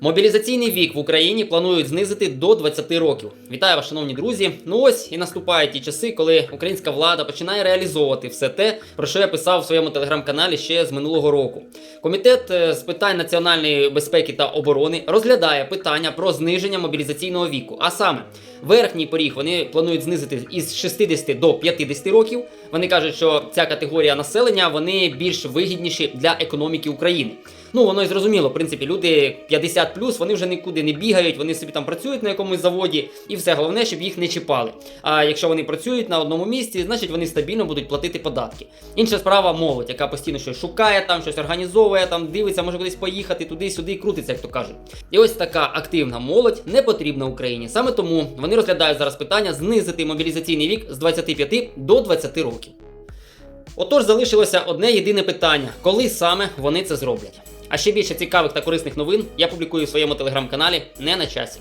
Мобілізаційний вік в Україні планують знизити до 20 років. Вітаю вас, шановні друзі. Ну ось і наступають ті часи, коли українська влада починає реалізовувати все те, про що я писав в своєму телеграм-каналі ще з минулого року. Комітет е, з питань національної безпеки та оборони розглядає питання про зниження мобілізаційного віку. А саме, верхній поріг вони планують знизити із 60 до 50 років. Вони кажуть, що ця категорія населення вони більш вигідніші для економіки України. Ну, воно і зрозуміло, в принципі, люди 50 вони вже нікуди не бігають, вони собі там працюють на якомусь заводі, і все головне, щоб їх не чіпали. А якщо вони працюють на одному місці, значить вони стабільно будуть платити податки. Інша справа молодь, яка постійно щось шукає, там щось організовує, там дивиться, може кудись поїхати туди-сюди, і крутиться, як то кажуть. І ось така активна молодь не потрібна Україні. Саме тому вони розглядають зараз питання знизити мобілізаційний вік з 25 до 20 років. Отож, залишилося одне єдине питання: коли саме вони це зроблять? А ще більше цікавих та корисних новин я публікую в своєму телеграм-каналі не на часі.